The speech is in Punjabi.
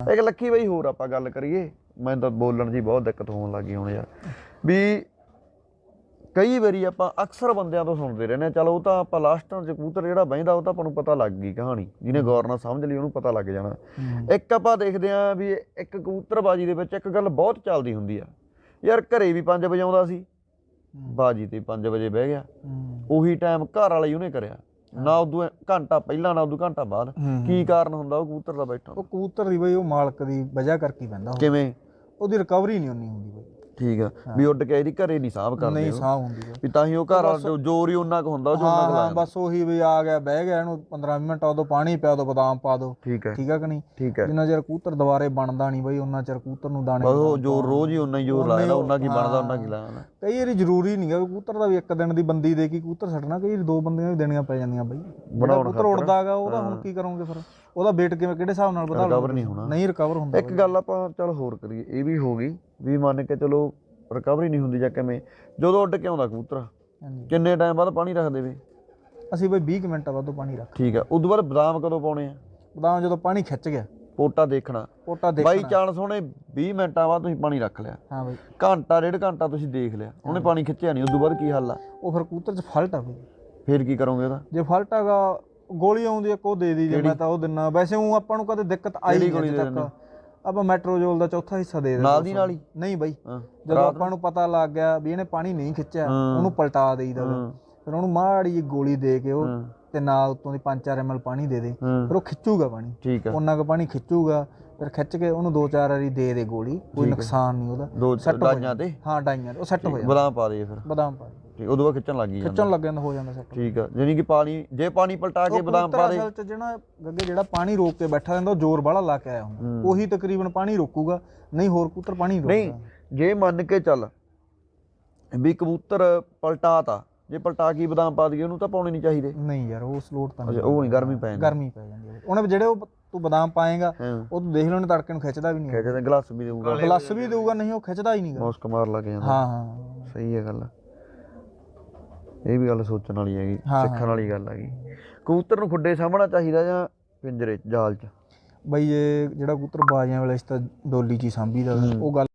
ਇੱਕ ਲੱਕੀ ਬਈ ਹੋਰ ਆਪਾਂ ਗੱਲ ਕਰੀਏ। ਮੈਨੂੰ ਤਾਂ ਬੋਲਣ ਦੀ ਬਹੁਤ ਦਿੱਕਤ ਹੋਣ ਲੱਗੀ ਹੁਣ ਯਾਰ। ਵੀ ਕਈ ਵਾਰੀ ਆਪਾਂ ਅਕਸਰ ਬੰਦਿਆਂ ਤੋਂ ਸੁਣਦੇ ਰਹਿੰਦੇ ਆ ਚਲੋ ਉਹ ਤਾਂ ਆਪਾਂ ਲਾਸਟਾਂ 'ਚ ਕਬੂਤਰ ਜਿਹੜਾ ਬਹਿੰਦਾ ਉਹ ਤਾਂ ਆਪਾਂ ਨੂੰ ਪਤਾ ਲੱਗ ਗਈ ਕਹਾਣੀ। ਜਿਹਨੇ ਗੌਰ ਨਾਲ ਸਮਝ ਲਈ ਉਹਨੂੰ ਪਤਾ ਲੱਗ ਜਾਣਾ। ਇੱਕ ਆਪਾਂ ਦੇਖਦੇ ਆ ਵੀ ਇੱਕ ਕਬੂਤਰਬਾਜੀ ਦੇ ਵਿੱਚ ਇੱਕ ਗੱਲ ਬਹੁਤ ਚੱਲਦੀ ਹੁੰਦੀ ਆ। ਯਾਰ ਘਰੇ ਵੀ 5 ਵਜੇ ਆਉਂਦਾ ਸੀ। ਬਾਜੀ ਤੇ 5 ਵਜੇ ਬਹਿ ਗਿਆ। ਉਹੀ ਟਾਈਮ ਘਰ ਵਾਲਾ ਉਹਨੇ ਕਰਿਆ। ਨਾ ਉਦੋਂ ਘੰਟਾ ਪਹਿਲਾਂ ਨਾ ਉਦੋਂ ਘੰਟਾ ਬਾਅਦ। ਕੀ ਕਾਰਨ ਹੁੰਦਾ ਉਹ ਕਬੂਤਰ ਦਾ ਬੈਠਣ ਉਹ ਕਬੂਤਰ ਦੀ ਬਈ ਉਹ ਮਾਲਕ ਦੀ ਵਜ੍ਹਾ ਕਰਕੇ ਪੈਂਦਾ। ਕਿਵੇਂ? ਉਹਦੀ ਰਿਕਵਰੀ ਨਹੀਂ ਹੁੰਦੀ। ਬਈ ਠੀਕ ਆ ਵੀ ਉੱਡ ਕੇ ਇਹਦੀ ਘਰੇ ਨਹੀਂ ਸਾਹਬ ਕਰਦੇ ਨਹੀਂ। ਸਾਹ ਹੁੰਦੀ ਵੀ ਤਾਂ ਹੀ ਉਹ ਘਰ ਵਾਲਾ ਜੋ ਜ਼ੋਰ ਹੀ ਉਹਨਾਂ ਕੁ ਹੁੰਦਾ ਜੋ ਉਹਨਾਂ ਹਾਂ ਹਾਂ ਬਸ ਉਹੀ ਵੀ ਆ ਗਿਆ ਬਹਿ ਗਿਆ ਇਹਨੂੰ 15 ਮਿੰਟ ਉਦੋਂ ਪਾਣੀ ਪਿਆ ਦੋ ਬਦਾਮ ਪਾ ਦੋ। ਠੀਕ ਹੈ। ਠੀਕ ਆ ਕਿ ਨਹੀਂ? ਠੀਕ ਹੈ। ਜਿੰਨਾ ਚਿਰ ਕਬੂਤਰ ਦੁਬਾਰੇ ਬਣਦਾ ਨਹੀਂ ਬਈ ਉਹਨਾਂ ਚਿਰ ਕਬੂਤਰ ਨੂੰ ਦਾਣੇ ਬਸ ਉਹ ਜ਼ੋਰ ਰੋਜ਼ ਹੀ ਉਹਨਾਂ ਹੀ ਜ਼ੋਰ ਹੀ ਲਾਇਆ ਉਹ- ਉਹਨਾਂ ਕੀ ਬਣਦਾ ਹਾਂ। ਉਹਨਾਂ ਕੀ ਲਾਇਆ ਕਈ ਵਾਰੀ ਜ਼ਰੂਰੀ ਨਹੀਂ ਗਾ ਕਬੂਤਰ ਦਾ ਵੀ ਇੱਕ ਦਿਨ ਦੀ ਬੰਦੀ ਦੇ ਕੇ ਕਬੂਤਰ ਛੱਡਣਾ ਕਈ ਦੋ ਬੰਦੀਆਂ ਵੀ ਦੇਣੀਆਂ ਪੈ ਜਾਂਦੀਆਂ ਬਈ। ਜਿਹੜਾ ਬਣਾਉਣ ਕਬੂਤਰ ਉੱਡਦਾਗਾ ਉਹਦਾ ਹੁਣ ਕੀ ਕਰੋਗੇ ਫਿਰ? ਉਹਦਾ weight ਕਿਵੇਂ ਕਿਹੜੇ ਹਿਸਾਬ ਨਾਲ ਵਧਾ Recover ਨਹੀਂ ਹੋਣਾ। ਨਹੀਂ ਰਿਕਵਰ ਹੁੰਦਾ ਇੱਕ ਗੱਲ ਆਪਾਂ ਚਲ ਹੋਰ ਕਰੀਏ ਇਹ ਵੀ ਹੋ ਗਈ ਵੀ ਮੰਨ ਕੇ ਚਲੋ ਰਿਕਵਰੀ ਨਹੀਂ ਹੁੰਦੀ ਜਾਂ ਕਿਵੇਂ ਜਦੋਂ ਉੱਡ ਕੇ ਆਉਂਦਾ ਕਬੂਤਰ ਕਿੰਨੇ ਟਾਈਮ ਬਾਅਦ ਪਾਣੀ ਰੱਖ ਦੇਵੇ ਅਸੀਂ ਬਈ 20 ਕੁ ਮਿੰਟ ਬਾਅਦ ਪਾਣੀ ਰੱਖ ਠੀਕ ਆ ਉਦੋਂ ਬਾਅਦ ਬਦਾਮ ਕਦੋਂ ਪਾਉਣੇ ਆ? ਬਦਾਮ ਜਦੋਂ ਪਾਣੀ ਖਿੱਚ ਗਿਆ। ਪੋਟਾ ਦੇਖਣਾ। ਪੋਟਾ ਦੇਖ ਬਾਈ ਚਾਂਸ ਉਹਨੇ 20 ਮਿੰਟਾਂ ਬਾਅਦ ਤੁਸੀਂ ਪਾਣੀ ਰੱਖ ਲਿਆ। ਹਾਂ ਬਈ। ਘੰਟਾ ਡੇਢ ਘੰਟਾ ਤੁਸੀਂ ਦੇਖ ਲਿਆ। ਉਹਨੇ ਪਾਣੀ ਖਿੱਚਿਆ ਨਹੀਂ ਉਦੋਂ ਬਾਅਦ ਕੀ ਹੱਲ ਆ? ਉਹ ਫਿਰ ਕਬੂਤਰ 'ਚ ਫਲਟ ਆ ਬਈ। ਫੇਰ ਕੀ ਕਰੋਗੇ ਉਹਦਾ? ਜੇ ਫਲਟ ਹੈਗਾ ਗੋਲੀ ਆਉਂਦੀ ਆ ਕੋ ਦੇ ਦੀ ਜੇ ਮੈਂ ਤਾਂ ਉਹ ਦਿਨਾ। ਵੈਸੇ ਉਹ ਆਪਾਂ ਨੂੰ ਕਦੇ ਦਿੱਕਤ ਆਈ ਨਹੀਂ ਗੋਲੀ ਦੇ ਤੱਕ? ਆਪਾਂ ਮੈਟਰੋਜੋਲ ਦਾ ਚੌਥਾ ਹਿੱਸਾ ਦੇ ਦਿੰਦੇ ਨਾਲ ਦੀ ਨਾਲ ਹੀ? ਨਹੀਂ ਬਈ। ਹਾਂ ਜਦੋਂ ਆਪਾਂ ਨੂੰ? ਪਤਾ ਲੱਗ ਗਿਆ ਵੀ ਇਹਨੇ ਪਾਣੀ ਨਹੀਂ ਖਿੱਚਿਆ ਹਾਂ। ਉਹਨੂੰ ਪਲਟਾ ਦੇਈਦਾ। ਹਾਂ। ਫਿਰ ਉਹਨੂੰ ਮਾੜੀ ਜਿਹੀ ਗੋਲੀ ਦੇ ਕੇ ਉਹ ਹਾਂ। ਤੇ ਨਾਲ ਉਤੋਂ ਦੀ 5-4 ਐਮਐਲ ਪਾਣੀ ਦੇ ਦੇ। ਹਾਂ। ਫਿਰ ਉਹ ਖਿੱਚੂਗਾ ਪਾਣੀ। ਠੀਕ ਆ। ਉਹਨਾਂ ਕੁ ਪਾਣੀ ਖਿੱਚੂਗਾ ਫਿਰ ਖਿੱਚ ਕੇ ਉਹਨੂੰ 2-4 ਵਾਰੀ ਦੇ ਦੇ ਗੋਲੀ। ਕੋਈ ਨੁਕਸਾਨ ਨਹੀਂ ਉਹਦਾ। ਦੋ ਸੈੱਟ ਹੋ ਤੇ? ਹਾਂ ਡਾਈਆਂ। ਉਹ ਸੈੱਟ ਹੋ ਜਾਂਦਾ ਬਦਾਮ ਪਾ ਦੇ ਫਿਰ। ਬਦਾਮ ਪਾ ਠੀਕ ਉਦੋਂ ਬਾਅਦ ਖਿੱਚਣ ਲੱਗ ਗਈ ਜਾਂਦਾ। ਖਿੱਚਣ ਲੱਗ ਜਾਂਦਾ ਹੋ ਜਾਂਦਾ ਸੈੱਟ। ਠੀਕ ਆ ਯਾਨੀ ਕਿ ਪਾਣੀ ਜੇ ਪਾਣੀ ਪਲਟਾ ਕੇ ਬਦਾਮ ਪਾ ਦੇ। ਅਸਲ ਚ ਜਿਹੜਾ ਗੱਗੇ ਜਿਹੜਾ ਪਾਣੀ ਰੋਕ ਕੇ ਬੈਠਾ ਰਹਿੰਦਾ ਉਹ ਜ਼ੋਰ ਬਾਹਲਾ ਲਾ ਕੇ ਆਇਆ ਹੁੰਦਾ। ਉਹੀ ਤਕਰੀਬਨ ਪਾਣੀ ਰੋਕੂਗਾ ਨਹੀਂ ਹੋਰ ਕਬੂਤਰ ਪਾਣੀ ਨਹੀਂ ਨਹੀਂ ਰੋਕਦਾ। ਜੇ ਮੰਨ ਕੇ ਚੱਲ ਵੀ ਕਬੂਤਰ ਪਲਟਾਤਾ ਜੇ ਪਲਟਾ ਕੇ ਬਦਾਮ ਪਾ ਦਈਏ ਉਹਨੂੰ ਤਾਂ ਪਾਉਣੇ ਨਹੀਂ ਚਾਹੀਦੇ। ਨਹੀਂ ਯਾਰ ਉਹ ਸਲੋਟ ਤਾਂ ਨਹੀਂ। ਉਹ ਨਹੀਂ ਗਰਮੀ ਪੈ ਜਾਂਦੀ। ਗਰਮੀ ਪੈ ਜਾਂਦੀ ਹੈ ਉਹਨੇ ਜਿਹੜੇ ਉਹ ਤੂੰ ਬਦਾਮ ਪਾਏਗਾ ਉਹ ਤੂੰ ਦੇਖ ਲੈਣੇ ਤੜਕੇ ਨੂੰ ਖਿੱਚਦਾ ਵੀ ਨਹੀਂ। ਕਹਿੰਦੇ ਗਲਾਸ ਵੀ ਦੇਊਗਾ। ਪਲੱਸ ਵੀ ਦੇਊਗਾ ਨਹੀਂ ਉਹ ਖਿੱਚਦਾ ਹੀ ਨਹੀਂਗਾ ਮੌਸਕ ਮਾਰ ਲੱਗ ਜਾਂਦਾ। ਹਾਂ ਹਾਂ। ਸਹੀ ਹੈ ਗੱਲ। ਇਹ ਵੀ ਗੱਲ ਸੋਚਣ ਵਾਲੀ ਹੈਗੀ ਹਾਂ, ਸਿੱਖਣ ਵਾਲੀ ਗੱਲ ਹੈਗੀ। ਕਬੂਤਰ ਨੂੰ ਖੁੱਡੇ ਸਾਹਮਣਾ ਚਾਹੀਦਾ ਜਾਂ ਪਿੰਜਰੇ 'ਚ, ਜਾਲ 'ਚ? ਬਈ ਇਹ ਜਿਹੜਾ ਕਬੂਤਰ ਬਾਜੀਆਂ ਵੇਲੇ ਇਸ ਤਾਂ ਡੋਲੀ ਚ ਹੀ ਸਾਂਭੀਦਾ। ਵਾ, ਉਹ ਗੱਲ